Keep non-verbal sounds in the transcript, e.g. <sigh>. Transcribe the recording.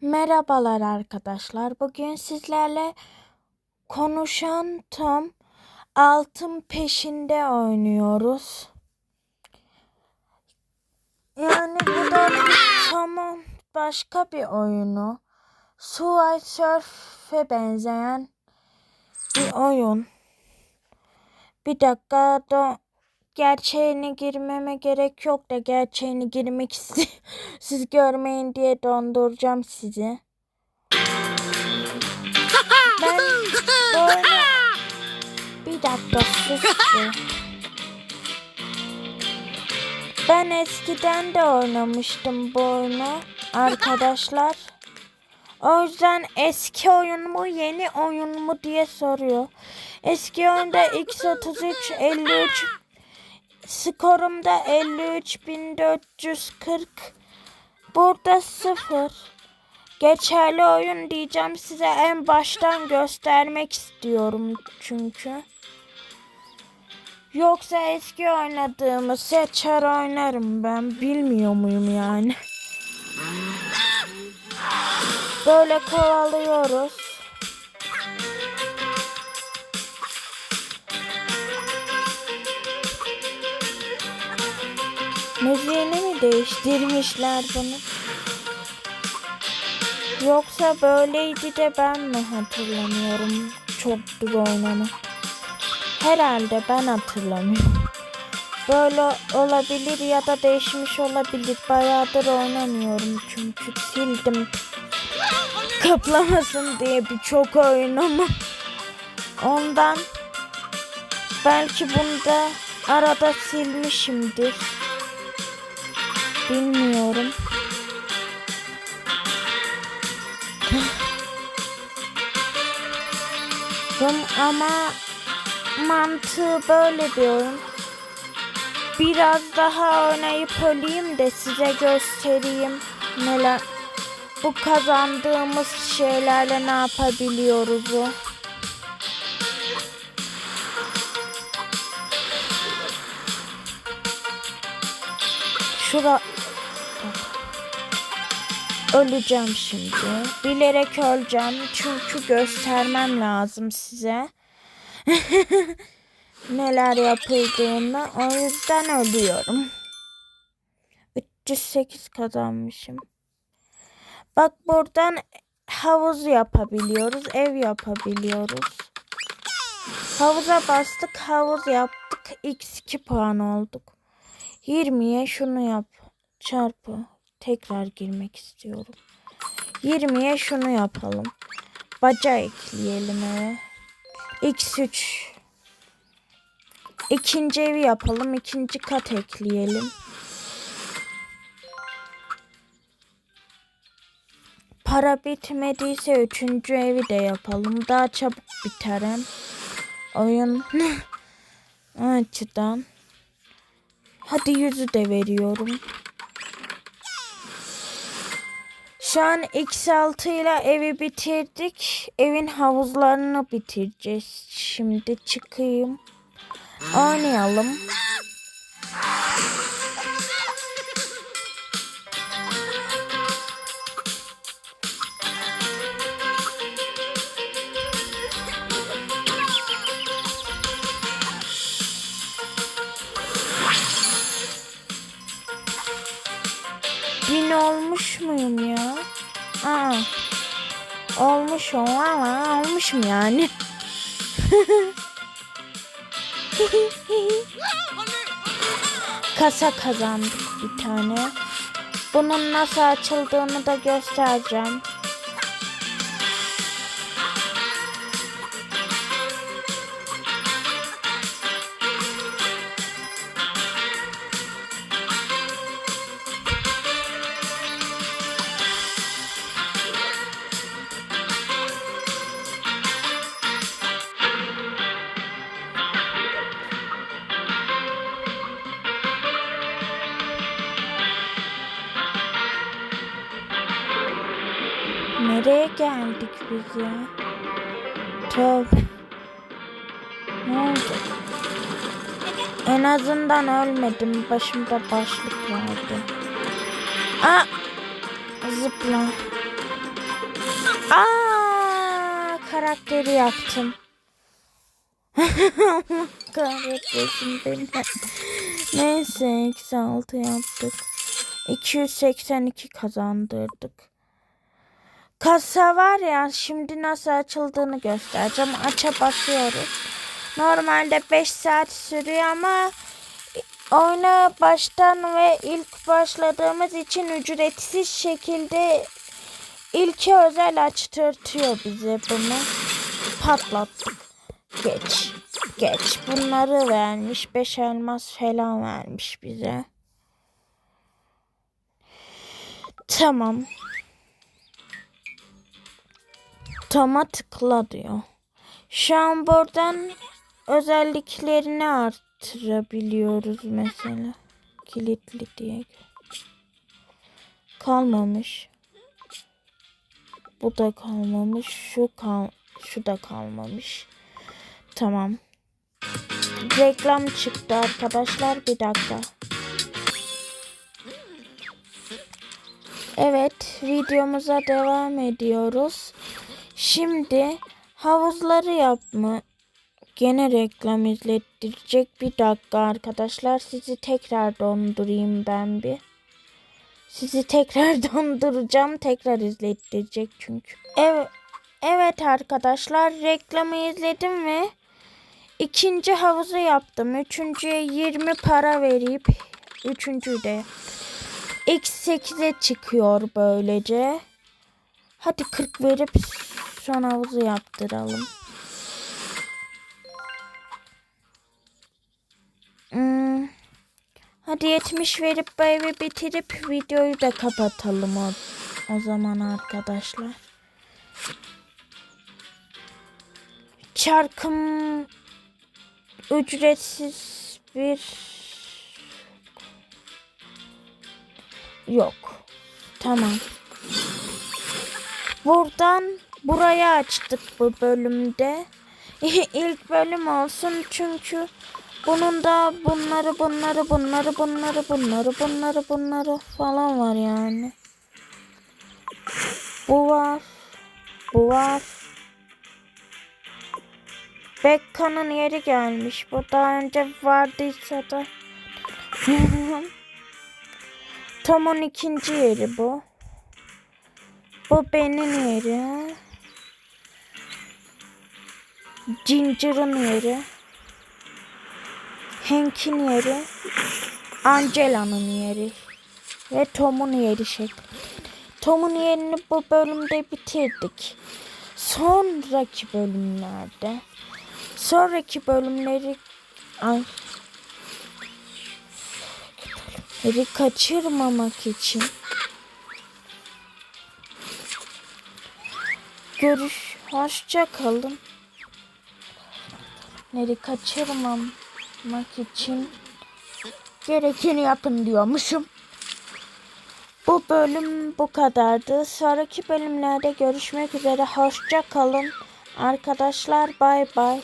Merhabalar arkadaşlar. Bugün sizlerle konuşan Tom altın peşinde oynuyoruz. Yani bu da Tom'un başka bir oyunu. Subway Surf'e benzeyen bir oyun. Bir dakika da gerçeğine girmeme gerek yok da gerçeğini girmek <laughs> istiyorum. Siz görmeyin diye donduracağım sizi. Ben böyle bir dakika sus. Ben eskiden de oynamıştım bu oyunu arkadaşlar. O yüzden eski oyun mu yeni oyun mu diye soruyor. Eski oyunda x33 53 Skorumda 53.440. Burada 0. Geçerli oyun diyeceğim size en baştan göstermek istiyorum çünkü. Yoksa eski oynadığımı seçer oynarım ben. Bilmiyor muyum yani? Böyle kovalıyoruz. Müziğini mi değiştirmişler bunu? Yoksa böyleydi de ben mi hatırlamıyorum çoktur oynanı? Herhalde ben hatırlamıyorum. Böyle olabilir ya da değişmiş olabilir. Bayağıdır oynamıyorum çünkü sildim. Kaplamasın diye birçok oyunumu. Ondan belki bunda arada silmişimdir. Bilmiyorum. Ama mantığı böyle oyun. Biraz daha oynayıp olayım da size göstereyim neler bu kazandığımız şeylerle ne yapabiliyoruz o. Şura Öleceğim şimdi. Bilerek öleceğim. Çünkü göstermem lazım size. <laughs> Neler yapıldığını. O yüzden ölüyorum. 308 kazanmışım. Bak buradan havuz yapabiliyoruz. Ev yapabiliyoruz. Havuza bastık. Havuz yaptık. X2 puan olduk. 20'ye şunu yap. Çarpı. Tekrar girmek istiyorum. 20'ye şunu yapalım. Baca ekleyelim eve. X3. İkinci evi yapalım. ikinci kat ekleyelim. Para bitmediyse üçüncü evi de yapalım. Daha çabuk biterim. Oyun <laughs> açıdan. Hadi yüzü de veriyorum. Şu an X6 ile evi bitirdik. Evin havuzlarını bitireceğiz. Şimdi çıkayım. Oynayalım. Olmuşum valla olmuşum yani. Kasa kazandık bir tane. Bunun nasıl açıldığını da göstereceğim. Nereye geldik biz ya? Tövbe. Ne oldu? En azından ölmedim. Başımda başlık vardı. Aa! Zıpla. Aa, karakteri yaktım. <laughs> Kahretmesin beni. Neyse eksi altı yaptık. 282 kazandırdık. Kasa var ya şimdi nasıl açıldığını göstereceğim. Aça basıyoruz. Normalde 5 saat sürüyor ama oyuna baştan ve ilk başladığımız için ücretsiz şekilde ilke özel açtırtıyor bize bunu. Patlattık. Geç. Geç. Bunları vermiş. 5 elmas falan vermiş bize. Tamam. Tama tıkla diyor. Şu an buradan özelliklerini arttırabiliyoruz mesela. Kilitli diye. Kalmamış. Bu da kalmamış. Şu kal şu da kalmamış. Tamam. Reklam çıktı arkadaşlar. Bir dakika. Evet, videomuza devam ediyoruz. Şimdi havuzları yapma. Gene reklam izlettirecek. Bir dakika arkadaşlar. Sizi tekrar dondurayım ben bir. Sizi tekrar <laughs> donduracağım. Tekrar izlettirecek çünkü. Evet, evet arkadaşlar reklamı izledim ve ikinci havuzu yaptım. Üçüncüye 20 para verip üçüncüyü de X8'e çıkıyor böylece. Hadi 40 verip son havuzu yaptıralım. Hmm. Hadi 70 verip bu evi bitirip videoyu da kapatalım o, o zaman arkadaşlar. Çarkım ücretsiz bir yok. Tamam. Buradan buraya açtık bu bölümde. <laughs> İlk bölüm olsun çünkü bunun da bunları bunları bunları bunları bunları bunları bunları falan var yani. Bu var. Bu var. Bekka'nın yeri gelmiş. Bu daha önce vardıysa da. <laughs> Tom'un ikinci yeri bu. Bu benim yeri. Ginger'ın yeri. Hank'in yeri. Angela'nın yeri. Ve Tom'un yeri şekli. Tom'un yerini bu bölümde bitirdik. Sonraki bölümlerde sonraki bölümleri ay bölümleri kaçırmamak için görüş hoşça kalın. Neri kaçırmamak için gerekeni yapın diyormuşum. Bu bölüm bu kadardı. Sonraki bölümlerde görüşmek üzere. Hoşça kalın. Arkadaşlar bay bay.